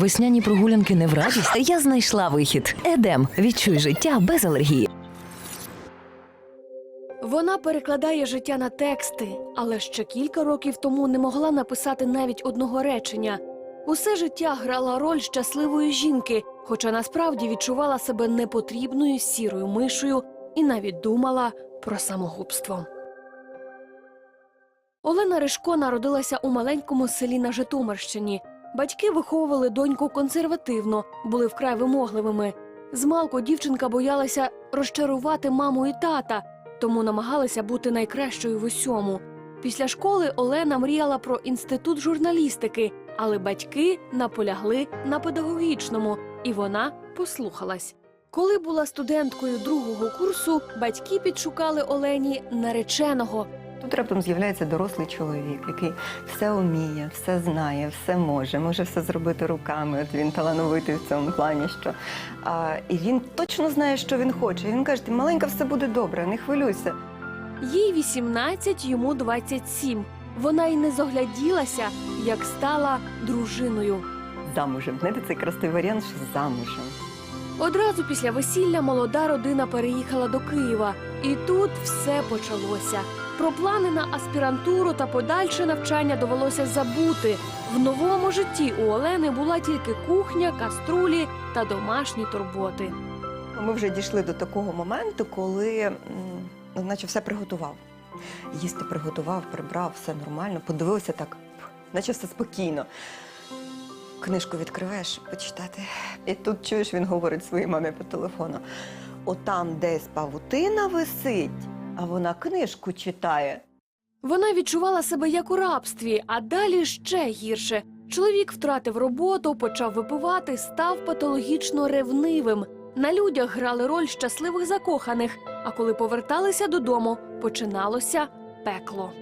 Весняні прогулянки не в радість. Я знайшла вихід. Едем. Відчуй життя без алергії. Вона перекладає життя на тексти, але ще кілька років тому не могла написати навіть одного речення. Усе життя грала роль щасливої жінки, хоча насправді відчувала себе непотрібною сірою мишою і навіть думала про самогубство. Олена Ришко народилася у маленькому селі на Житомирщині. Батьки виховували доньку консервативно, були вкрай вимогливими. Змалку дівчинка боялася розчарувати маму і тата, тому намагалася бути найкращою в усьому. Після школи Олена мріяла про інститут журналістики, але батьки наполягли на педагогічному, і вона послухалась. Коли була студенткою другого курсу, батьки підшукали Олені нареченого. Тут раптом з'являється дорослий чоловік, який все вміє, все знає, все може, може все зробити руками. От він талановитий в цьому плані. Що а, і він точно знає, що він хоче. І він каже: ти маленька, все буде добре, не хвилюйся. Їй 18, йому 27. Вона й не зогляділася, як стала дружиною. Замужем. Знаєте, це якраз той варіант, що замужем. Одразу після весілля молода родина переїхала до Києва, і тут все почалося. Про плани на аспірантуру та подальше навчання довелося забути. В новому житті у Олени була тільки кухня, каструлі та домашні турботи. Ми вже дійшли до такого моменту, коли наче все приготував. Їсти приготував, прибрав, все нормально, подивився так, наче все спокійно. Книжку відкриваєш почитати. І тут чуєш, він говорить своїй мамі по телефону: отам десь павутина висить, а вона книжку читає. Вона відчувала себе як у рабстві, а далі ще гірше. Чоловік втратив роботу, почав випивати, став патологічно ревнивим. На людях грали роль щасливих закоханих, а коли поверталися додому, починалося пекло.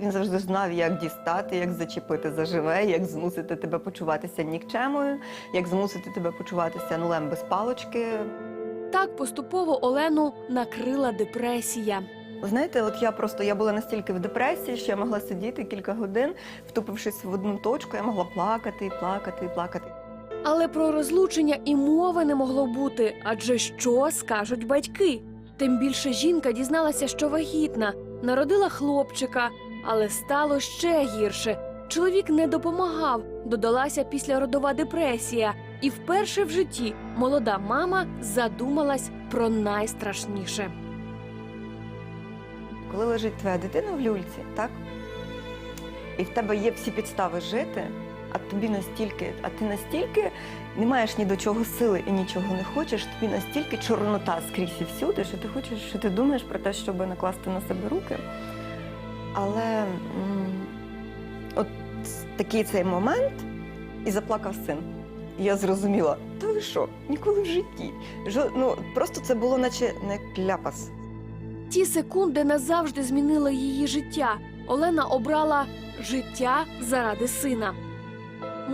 Він завжди знав, як дістати, як зачепити заживе, як змусити тебе почуватися нікчемою, як змусити тебе почуватися нулем без палочки. Так поступово Олену накрила депресія. Ви знаєте, от я просто я була настільки в депресії, що я могла сидіти кілька годин, втупившись в одну точку, я могла плакати, і плакати, і плакати. Але про розлучення і мови не могло бути, адже що скажуть батьки? Тим більше жінка дізналася, що вагітна, народила хлопчика, але стало ще гірше. Чоловік не допомагав, додалася післяродова депресія, і вперше в житті молода мама задумалась про найстрашніше. Коли лежить твоя дитина в люльці, так? І в тебе є всі підстави жити, а тобі настільки, а ти настільки не маєш ні до чого сили і нічого не хочеш, тобі настільки чорнота скрізь і всюди, що ти хочеш, що ти думаєш про те, щоб накласти на себе руки. Але от такий цей момент і заплакав син. Я зрозуміла, та ви що, ніколи в житті. Жо- ну, просто це було наче не кляпас. Ті секунди назавжди змінили її життя. Олена обрала життя заради сина.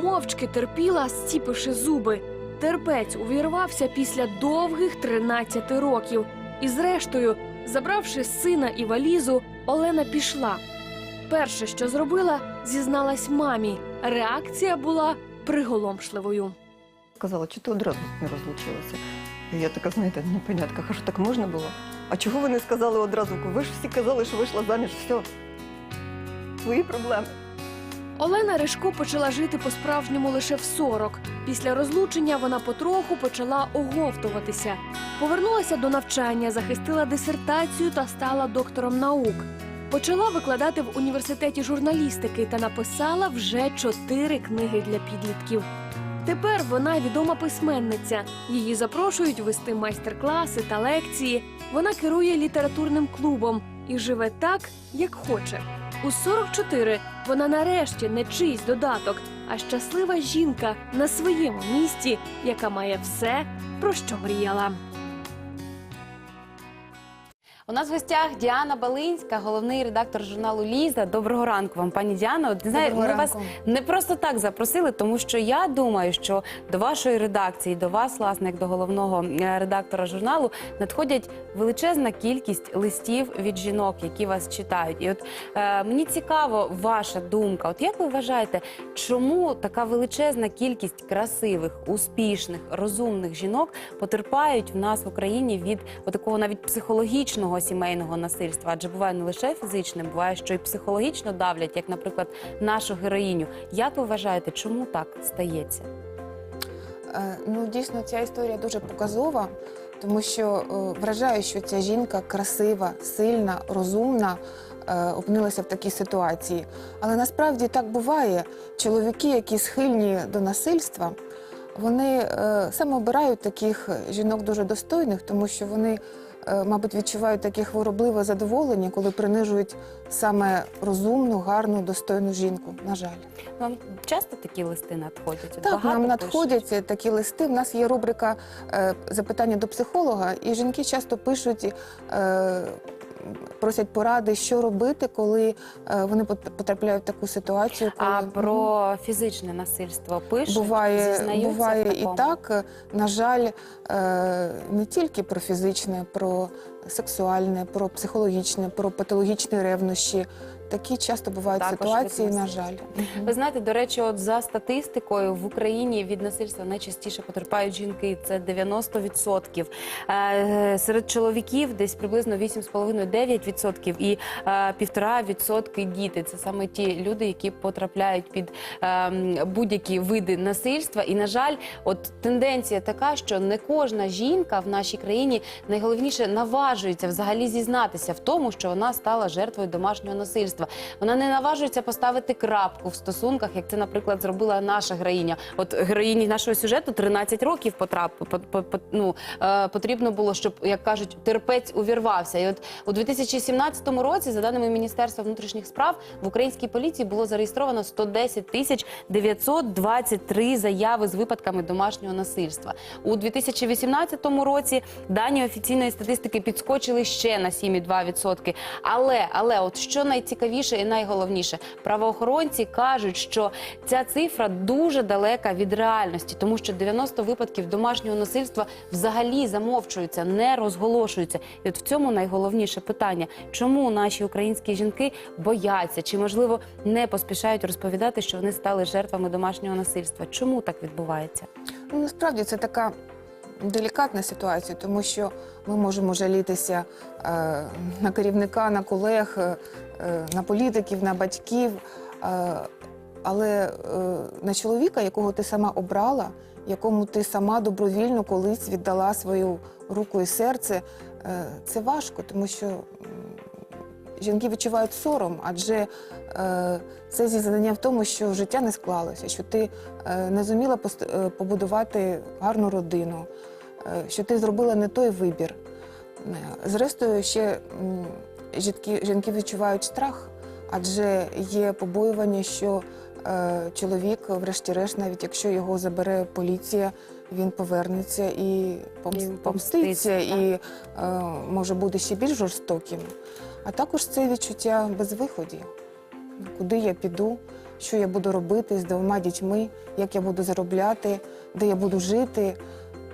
Мовчки терпіла, стіпивши зуби. Терпець увірвався після довгих 13 років. І зрештою, забравши сина і валізу, Олена пішла. Перше, що зробила, зізналась мамі. Реакція була приголомшливою. Сказала, чи ти одразу не розлучилася? І я така, знаєте, непонятка, кажу, так можна було? А чого ви не сказали одразу? Ви ж всі казали, що вийшла заміж, все. Твої проблеми. Олена Ришко почала жити по-справжньому лише в 40. Після розлучення вона потроху почала оговтуватися. Повернулася до навчання, захистила дисертацію та стала доктором наук. Почала викладати в університеті журналістики та написала вже чотири книги для підлітків. Тепер вона відома письменниця. Її запрошують вести майстер-класи та лекції. Вона керує літературним клубом і живе так, як хоче. У 44 вона нарешті не чийсь додаток, а щаслива жінка на своєму місці, яка має все, про що мріяла. У нас в гостях Діана Балинська, головний редактор журналу Ліза. Доброго ранку вам, пані Діано. От, Доброго ми вас не просто так запросили, тому що я думаю, що до вашої редакції, до вас, власне, як до головного е, редактора журналу, надходять величезна кількість листів від жінок, які вас читають. І от е, мені цікаво ваша думка. От як ви вважаєте, чому така величезна кількість красивих, успішних, розумних жінок потерпають в нас в Україні від такого навіть психологічного сімейного насильства? Адже буває не лише фізичне, буває, що і психологічно давлять, як, наприклад, нашу героїню. Як ви вважаєте, чому так стається? Е, Ну, дійсно, ця історія дуже показова, тому що е, вражає, що ця жінка красива, сильна, розумна. е, Опинилася в такій ситуації. Але насправді так буває. Чоловіки, які схильні до насильства, вони саме обирають таких жінок дуже достойних, тому що вони, мабуть, відчувають таке хворобливе задоволення, коли принижують саме розумну, гарну, достойну жінку. На жаль. Вам часто такі листи надходять? Так, багато нам надходять пишуть? такі листи. У нас є рубрика е, запитання до психолога, і жінки часто пишуть, е, просять поради, що робити, коли е, вони потрапляють в таку ситуацію. Коли, А про фізичне насильство пишуть? Буває, буває і так. На жаль, е, не тільки про фізичне, про сексуальне, про психологічне, про патологічні ревнощі. Такі часто бувають Також ситуації, на жаль. Ви знаєте, до речі, от за статистикою в Україні від насильства найчастіше потерпають жінки. Це 90%. Е, Серед чоловіків десь приблизно 8,5-9% і е, 1,5% діти. Це саме ті люди, які потрапляють під ем, будь-які види насильства. І на жаль, от тенденція така, що не кожна жінка в нашій країні найголовніше наважується взагалі зізнатися в тому, що вона стала жертвою домашнього насильства. Вона не наважується поставити крапку в стосунках, як це, наприклад, зробила наша героїня. От героїні нашого сюжету 13 років потрап, по- по- по- ну, е, потрібно було, щоб, як кажуть, терпець увірвався. І от у 2017 році, за даними Міністерства внутрішніх справ, в українській поліції було зареєстровано 110 тисяч 923 заяви з випадками домашнього насильства. У 2018 році дані офіційної статистики підскочили ще на 7,2%. Але, але от що найцікавіше і найголовніше, правоохоронці кажуть, що ця цифра дуже далека від реальності, тому що 90 випадків домашнього насильства взагалі замовчуються, не розголошуються. І от в цьому найголовніше питання: чому наші українські жінки бояться чи можливо не поспішають розповідати, що вони стали жертвами домашнього насильства? Чому так відбувається? Ну, насправді це така делікатна ситуація, тому що ми можемо жалітися е, на керівника, на колег, е, на політиків, на батьків, е, але на чоловіка, якого ти сама обрала, якому ти сама добровільно колись віддала свою руку і серце, це важко, тому що. Жінки відчувають сором, адже це зізнання в тому, що життя не склалося, що ти не зуміла побудувати гарну родину, що ти зробила не той вибір. Е, Зрештою, ще жінки, жінки відчувають страх, адже є побоювання, що е, чоловік, врешті-решт, навіть якщо його забере поліція, він повернеться і помститься, помститься, і е, може бути ще більш жорстоким. А також це відчуття безвиході. Куди я піду, що я буду робити з двома дітьми, як я буду заробляти, де я буду жити.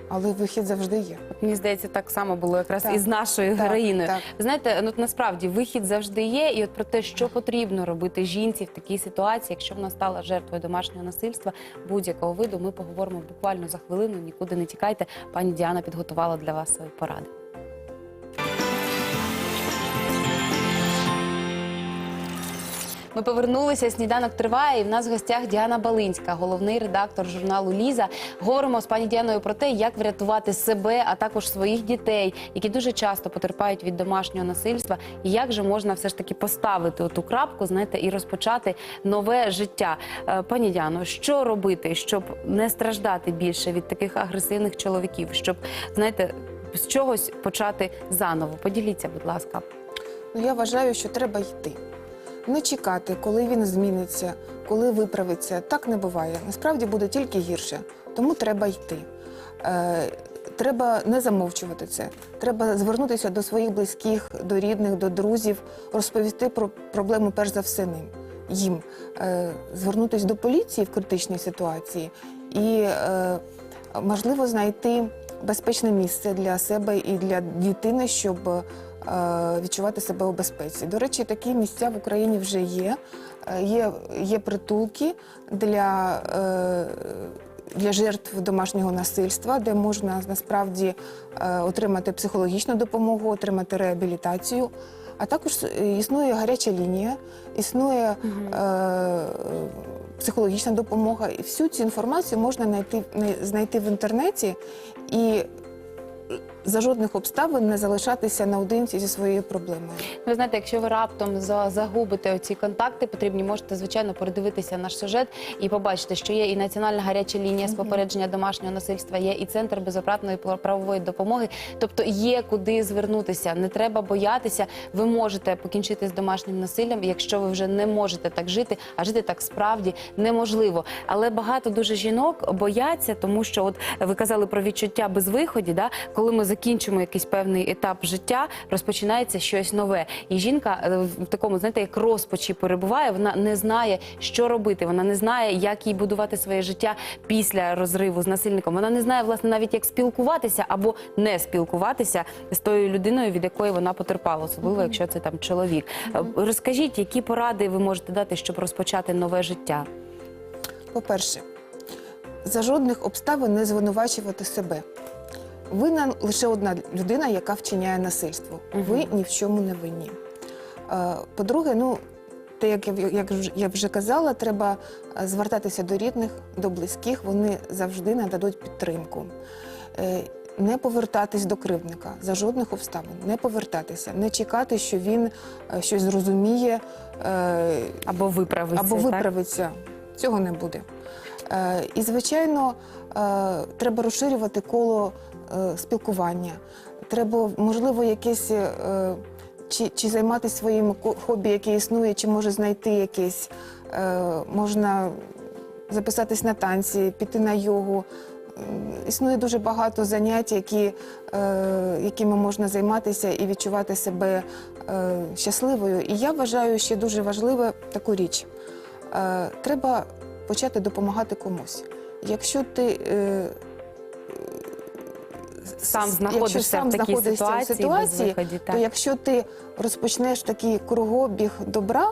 Але вихід завжди є. Мені здається, так само було якраз Так. із нашою Так, героїною. так. Знаєте, ну насправді вихід завжди є, і от про те, що потрібно робити жінці в такій ситуації, якщо вона стала жертвою домашнього насильства будь-якого виду, ми поговоримо буквально за хвилину. Нікуди не тікайте. Пані Діана підготувала для вас свої поради. Ми повернулися. Сніданок триває. І в нас в гостях Діана Балинська, головний редактор журналу Ліза. Говоримо з пані Діаною про те, як врятувати себе, а також своїх дітей, які дуже часто потерпають від домашнього насильства, і як же можна все ж таки поставити ту крапку, знаєте, і розпочати нове життя. Е, Пані Діано, що робити, щоб не страждати більше від таких агресивних чоловіків, щоб знаєте, з чогось почати заново? Поділіться, будь ласка. Ну, я вважаю, що треба йти. Не чекати, коли він зміниться, коли виправиться. Так не буває. Насправді буде тільки гірше. Тому треба йти. Е, треба не замовчувати це. Треба звернутися до своїх близьких, до рідних, до друзів, розповісти про проблему перш за все ним. Їм е, звернутися до поліції в критичній ситуації і, е, можливо, знайти безпечне місце для себе і для дитини, щоб відчувати себе у безпеці. До речі, такі місця в Україні вже є. Е, Є, є притулки для, е, для жертв домашнього насильства, де можна насправді е, отримати психологічну допомогу, отримати реабілітацію. А також е, існує гаряча лінія, існує е, психологічна допомога. І всю цю інформацію можна знайти, знайти в інтернеті і за жодних обставин не залишатися наодинці зі своєю проблемою. Ви знаєте, якщо ви раптом за- загубите оці контакти, потрібні можете звичайно передивитися наш сюжет і побачити, що є і національна гаряча лінія з попередження домашнього насильства, є і центр безоплатної правової допомоги. Тобто є куди звернутися. Не треба боятися. Ви можете покінчити з домашнім насиллям, якщо ви вже не можете так жити, а жити так справді неможливо. Але багато дуже жінок бояться, тому що от ви казали про відчуття безвиході, да коли ми закінчимо якийсь певний етап життя, розпочинається щось нове. І жінка е, в такому, знаєте, як розпачі перебуває. Вона не знає, що робити. Вона не знає, як їй будувати своє життя після розриву з насильником. Вона не знає, власне, навіть як спілкуватися або не спілкуватися з тою людиною, від якої вона потерпала, особливо якщо це там чоловік. Е, Розкажіть, які поради ви можете дати, щоб розпочати нове життя? По-перше, за жодних обставин не звинувачувати себе. Винна лише одна людина, яка вчиняє насильство. Ви ні в чому не винні. Е, По-друге, ну, те, як я, як я вже казала, треба е, звертатися до рідних, до близьких, вони завжди нададуть підтримку. Е, Не повертатись до кривдника за жодних обставин, не повертатися, не чекати, що він щось зрозуміє, Або виправиться, або так? виправиться. Цього не буде. І, звичайно, треба розширювати коло спілкування. Треба, можливо, якесь. Е, чи, чи займатися своїм хобі, яке існує, чи може знайти якесь. Е, можна записатись на танці, піти на йогу. Існує дуже багато занять, які, е, якими можна займатися і відчувати себе е, щасливою. І я вважаю ще дуже важливе таку річ. Е, треба почати допомагати комусь. Якщо ти е, Сам знаходишся сам в такій знаходишся в ситуації, ситуації, так. то якщо ти розпочнеш такий кругобіг добра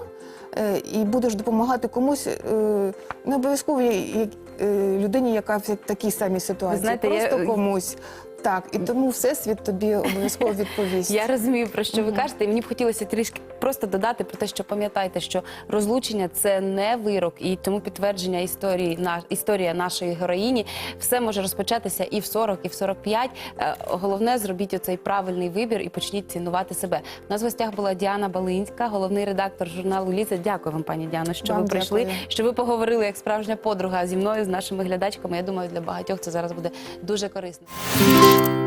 е, і будеш допомагати комусь, е, не обов'язково є- є- е, людині, яка в такій самій ситуації, знаєте, я- просто комусь. Так, і тому всесвіт тобі обов'язково відповість. Я розумію, про що ви кажете. І мені б хотілося трішки просто додати про те, що пам'ятайте, що розлучення це не вирок, і тому підтвердження історії на історія нашої героїні все може розпочатися і в 40, і в 45. Е, Головне, зробіть оцей правильний вибір і почніть цінувати себе. У нас в гостях була Діана Балинська, головний редактор журналу Ліза. Дякую вам, пані Діано, що Вам ви прийшли, дякую. що ви поговорили як справжня подруга зі мною, з нашими глядачками. Я думаю, для багатьох це зараз буде дуже корисно. you